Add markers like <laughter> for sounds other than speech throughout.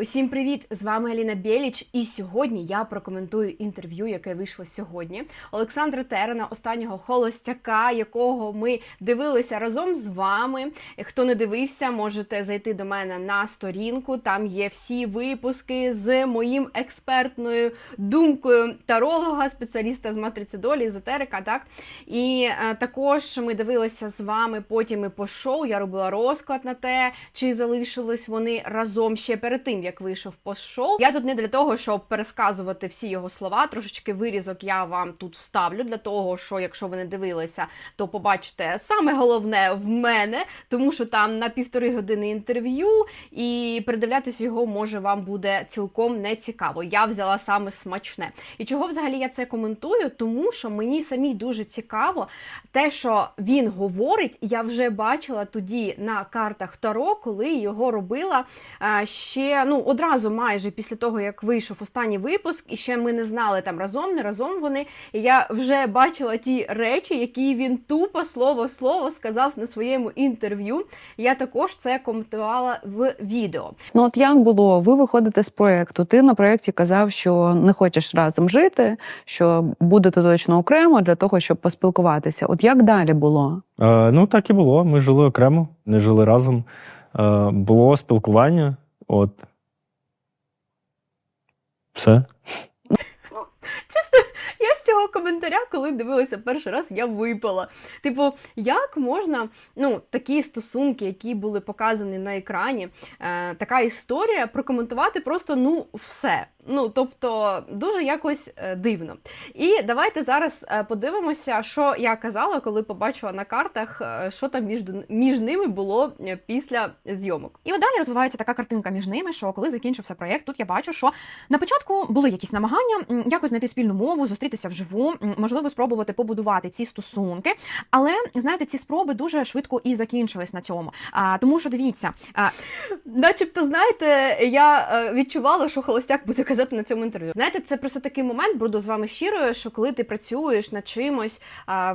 Усім привіт! З вами Аліна Бєліч, і сьогодні я прокоментую інтерв'ю, яке вийшло сьогодні. Олександра Терена, останнього холостяка, якого ми дивилися разом з вами. Хто не дивився, можете зайти до мене на сторінку. Там є всі випуски з моїм експертною думкою таролога, спеціаліста з матриці долі, езотерика. Так і е, також ми дивилися з вами потім і по шоу. Я робила розклад на те, чи залишились вони разом ще перед тим, як вийшов пост-шоу. Я тут не для того, щоб пересказувати всі його слова. Трошечки вирізок я вам тут вставлю для того, що якщо ви не дивилися, то побачите саме головне в мене, тому що там на півтори години інтерв'ю, і передивлятися його може вам буде цілком не цікаво. Я взяла саме смачне. І чого взагалі я це коментую? Тому що мені самій дуже цікаво те, що він говорить, я вже бачила тоді на картах Таро, коли його робила е, ще ну одразу майже після того, як вийшов останній випуск, і ще ми не знали там разом, не разом вони. І я вже бачила ті речі, які він тупо слово слово сказав на своєму інтерв'ю. Я також це коментувала в відео. Ну от як було? Ви виходите з проєкту. Ти на проєкті казав, що не хочеш разом жити, що будете точно окремо для того, щоб поспілкуватися. От як далі було? Е, ну, так і було. Ми жили окремо, не жили разом. Е, було спілкування. От. Все. Цього коментаря, коли дивилася перший раз, я випала. Типу, як можна ну, такі стосунки, які були показані на екрані, е, така історія прокоментувати просто ну все. Ну, тобто, дуже якось е, дивно. І давайте зараз е, подивимося, що я казала, коли побачила на картах, е, що там між, між ними було після зйомок. І от далі розвивається така картинка між ними, що коли закінчився проєкт, тут я бачу, що на початку були якісь намагання якось знайти спільну мову, зустрітися вживу, м, можливо, спробувати побудувати ці стосунки. Але знаєте, ці спроби дуже швидко і закінчились на цьому. А, тому що дивіться, а, Начебто, знаєте, я е, відчувала, що холостяк буде казати на цьому інтерв'ю. Знаєте, це просто такий момент, буду з вами щирою, що коли ти працюєш над чимось,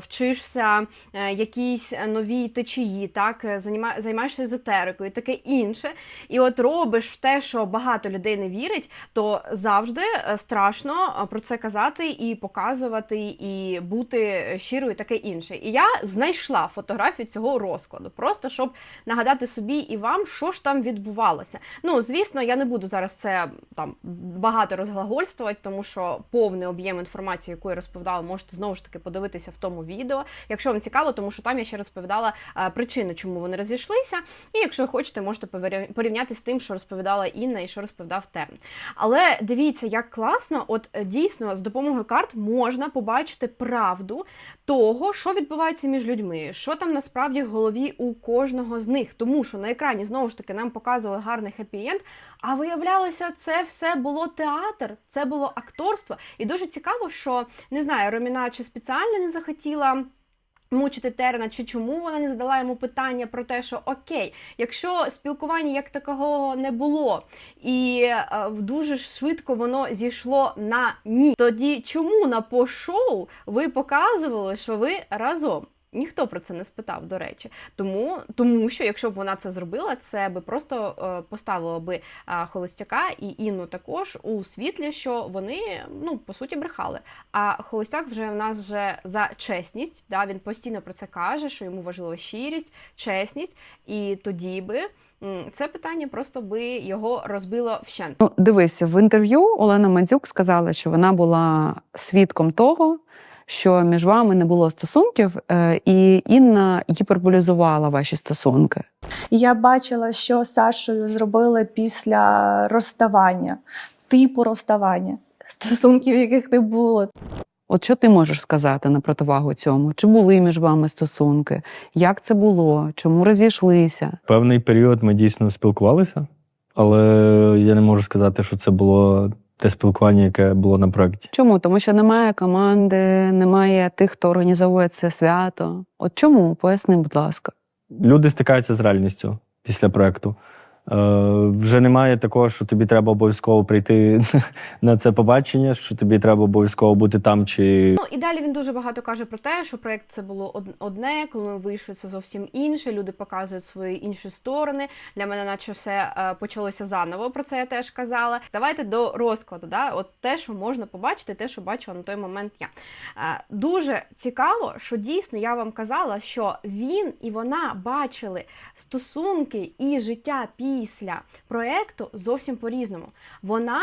вчишся е, якійсь новій течії, так е, займаєшся езотерикою, таке інше, і от робиш в те, що багато людей не вірить, то завжди страшно про це казати і показувати, і бути щирою, і таке інше. І я знайшла фотографію цього розкладу, просто щоб нагадати собі і вам, що ж там відбувалося. Ну, звісно, я не буду зараз це там багато розглагольствувати, тому що повний об'єм інформації, яку я розповідала, можете знову ж таки подивитися в тому відео, якщо вам цікаво, тому що там я ще розповідала е, причини, чому вони розійшлися. І якщо хочете, можете порівняти з тим, що розповідала Інна і що розповідав Терн. Але дивіться, як класно, от е, дійсно з допомогою карт можна побачити правду того, що відбувається між людьми, що там насправді в голові у кожного з них. Тому що на екрані знову ж таки нам показували гарний хеппі-енд, а виявлялося, це все було театр, це було акторство. І дуже цікаво, що не знаю, Роміна чи спеціально не захотіла. Мучити Терена, чи чому вона не задала йому питання про те, що окей, якщо спілкування як такого не було, і е, дуже швидко воно зійшло на ні, тоді чому на по-шоу ви показували, що ви разом? Ніхто про це не спитав, до речі. Тому, тому що якщо б вона це зробила, це би просто е, поставило би е, холостяка і Інну також у світлі, що вони ну по суті брехали. А холостяк вже в нас вже за чесність. Да, він постійно про це каже, що йому важлива щирість, чесність, і тоді би це питання просто би його розбило вщент. Ну, дивися, в інтерв'ю Олена Мандзюк сказала, що вона була свідком того, що між вами не було стосунків, е, і Інна гіперболізувала ваші стосунки. Я бачила, що Сашою зробили після розставання, типу розставання, стосунків, яких не було. От що ти можеш сказати на противагу цьому? Чи були між вами стосунки? Як це було? Чому розійшлися? Певний період ми дійсно спілкувалися, але я не можу сказати, що це було те спілкування, яке було на проєкті. Чому? Тому що немає команди, немає тих, хто організовує це свято. От чому? Поясни, будь ласка. Люди стикаються з реальністю після проєкту. Вже немає такого, що тобі треба обов'язково прийти <laughs> на це побачення, що тобі треба обов'язково бути там чи Ну і далі він дуже багато каже про те, що проект це було одне, коли ми вийшли, це зовсім інше. Люди показують свої інші сторони. Для мене, наче все е, почалося заново. Про це я теж казала. Давайте до розкладу. Да? От те, що можна побачити, те, що бачила на той момент я. Е, дуже цікаво, що дійсно я вам казала, що він і вона бачили стосунки і життя після проекту зовсім по-різному. Вона.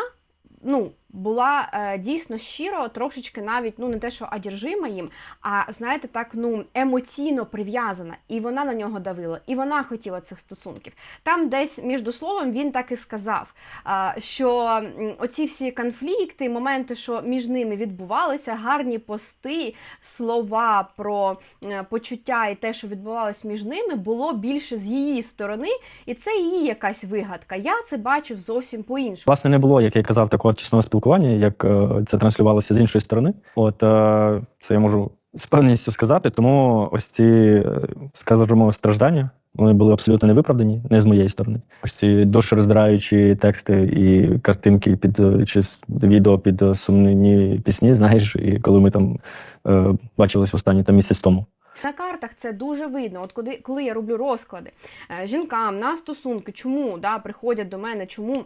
Ну, була е, дійсно щиро, трошечки навіть ну не те, що одержима їм, а знаєте, так ну емоційно прив'язана, і вона на нього давила, і вона хотіла цих стосунків. Там десь між словом він так і сказав, а, що оці всі конфлікти, моменти, що між ними відбувалися, гарні пости, слова про е, почуття і те, що відбувалось між ними, було більше з її сторони, і це її якась вигадка. Я це бачив зовсім по-іншому. Власне, не було, як я казав, такого тісного спілкування, як е, це транслювалося з іншої сторони. От е, це я можу з певністю сказати. Тому ось ці, е, скажімо, страждання. Вони були абсолютно невиправдані, не з моєї сторони. Ось ці душероздираючі тексти і картинки під чи відео під сумні пісні, знаєш, і коли ми там е, бачились останні там місяць тому. На картах це дуже видно. От коли, коли я роблю розклади жінкам на стосунки, чому да, приходять до мене, чому.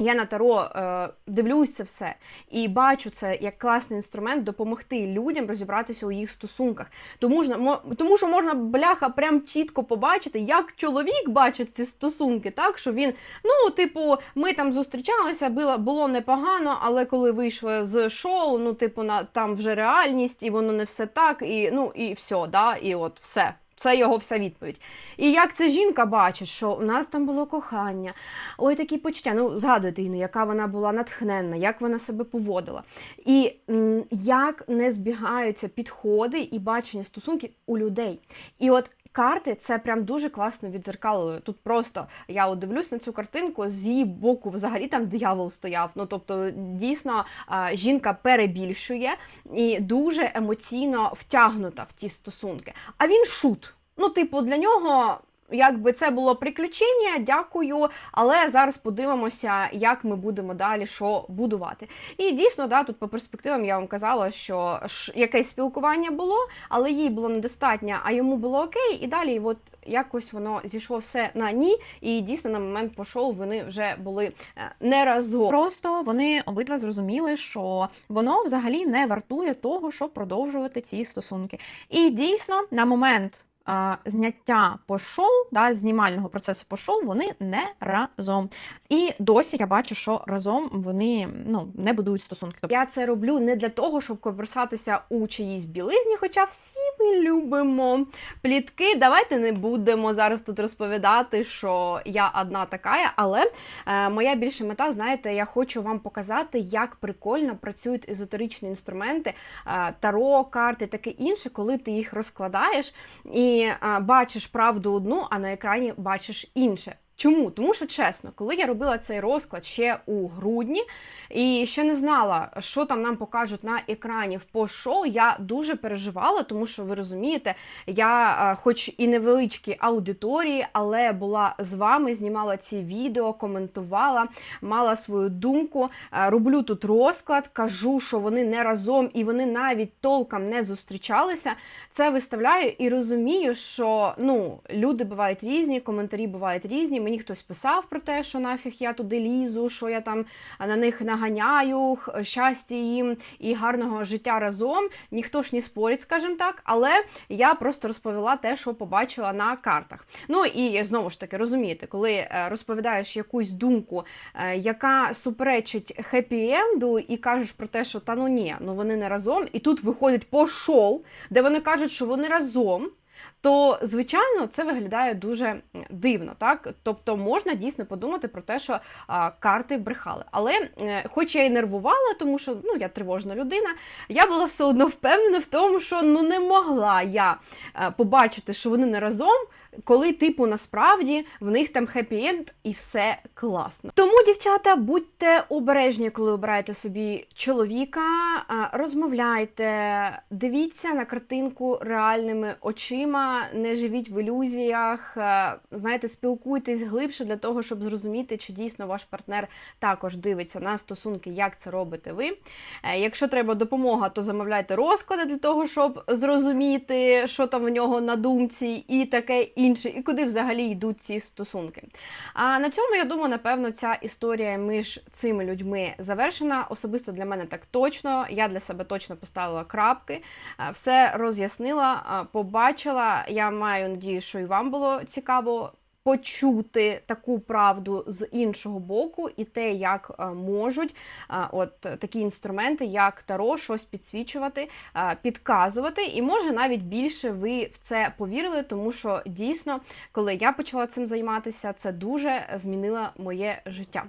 Я на таро е, дивлюсь це все і бачу це як класний інструмент допомогти людям розібратися у їх стосунках. Тому ж тому що можна бляха прям чітко побачити, як чоловік бачить ці стосунки, так що він, ну, типу, ми там зустрічалися, було, було непогано, але коли вийшли з шоу, ну, типу, на там вже реальність, і воно не все так, і ну і все, да, і от все. Це його вся відповідь. І як ця жінка бачить, що у нас там було кохання, ой, такі почуття. Ну, згадуйте Інну, яка вона була натхненна, як вона себе поводила. І як не збігаються підходи і бачення стосунків у людей. І от карти це прям дуже класно відзеркалили. Тут просто я от дивлюсь на цю картинку, з її боку взагалі там диявол стояв. Ну тобто, дійсно, жінка перебільшує і дуже емоційно втягнута в ті стосунки. А він шут. Ну, типу, для нього. Якби це було приключення, дякую. Але зараз подивимося, як ми будемо далі що будувати. І дійсно, да, тут по перспективам я вам казала, що якесь спілкування було, але їй було недостатньо, а йому було окей. І далі, от якось воно зійшло все на ні. І дійсно на момент по шоу вони вже були е, не разом. Просто вони обидва зрозуміли, що воно взагалі не вартує того, щоб продовжувати ці стосунки. І дійсно, на момент зняття по шоу, да, знімального процесу по шоу, вони не разом. І досі я бачу, що разом вони ну, не будують стосунки. Я це роблю не для того, щоб коперсатися у чиїсь білизні, хоча всі ми любимо плітки. Давайте не будемо зараз тут розповідати, що я одна така, але е, моя більша мета, знаєте, я хочу вам показати, як прикольно працюють езотеричні інструменти, е, таро, карти, таке інше, коли ти їх розкладаєш і е, бачиш правду одну, а на екрані бачиш інше. Чому? Тому що чесно, коли я робила цей розклад ще у грудні і ще не знала, що там нам покажуть на екрані в пост-шоу, я дуже переживала, тому що ви розумієте, я, хоч і невеличкі аудиторії, але була з вами, знімала ці відео, коментувала, мала свою думку. Роблю тут розклад, кажу, що вони не разом і вони навіть толком не зустрічалися. Це виставляю і розумію, що ну люди бувають різні, коментарі бувають різні. Мені хтось писав про те, що нафіг я туди лізу, що я там на них наганяю, щастя їм і гарного життя разом. Ніхто ж не спорить, скажімо так, але я просто розповіла те, що побачила на картах. Ну і знову ж таки розумієте, коли е, розповідаєш якусь думку, е, яка суперечить хеппі-енду, і кажеш про те, що та ну ні, ну вони не разом, і тут виходить по шоу, де вони кажуть, що вони разом. То, звичайно, це виглядає дуже дивно, так? Тобто можна дійсно подумати про те, що а, карти брехали. Але, е, хоч я і нервувала, тому що ну, я тривожна людина, я була все одно впевнена в тому, що ну не могла я е, побачити, що вони не разом, коли, типу, насправді в них там хеппі-енд і все класно. Тому, дівчата, будьте обережні, коли обираєте собі чоловіка, розмовляйте, дивіться на картинку реальними очима, не живіть в ілюзіях, е, знаєте, спілкуйтесь глибше для того, щоб зрозуміти, чи дійсно ваш партнер також дивиться на стосунки, як це робите ви. Е, Якщо треба допомога, то замовляйте розклади для того, щоб зрозуміти, що там в нього на думці, і таке інше, і куди взагалі йдуть ці стосунки. А на цьому я думаю, напевно, ця історія між цими людьми завершена. Особисто для мене так точно. Я для себе точно поставила крапки, е, все роз'яснила, побачила. Я маю надію, що і вам було цікаво почути таку правду з іншого боку, і те, як е, можуть е, от такі інструменти, як таро, щось підсвічувати, е, підказувати. І може навіть більше ви в це повірили, тому що дійсно, коли я почала цим займатися, це дуже змінило моє життя.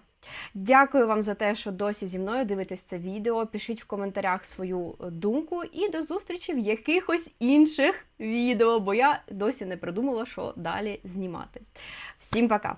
Дякую вам за те, що досі зі мною дивитесь це відео. Пишіть в коментарях свою думку і до зустрічі в якихось інших відео, бо я досі не придумала, що далі знімати. Всім пока!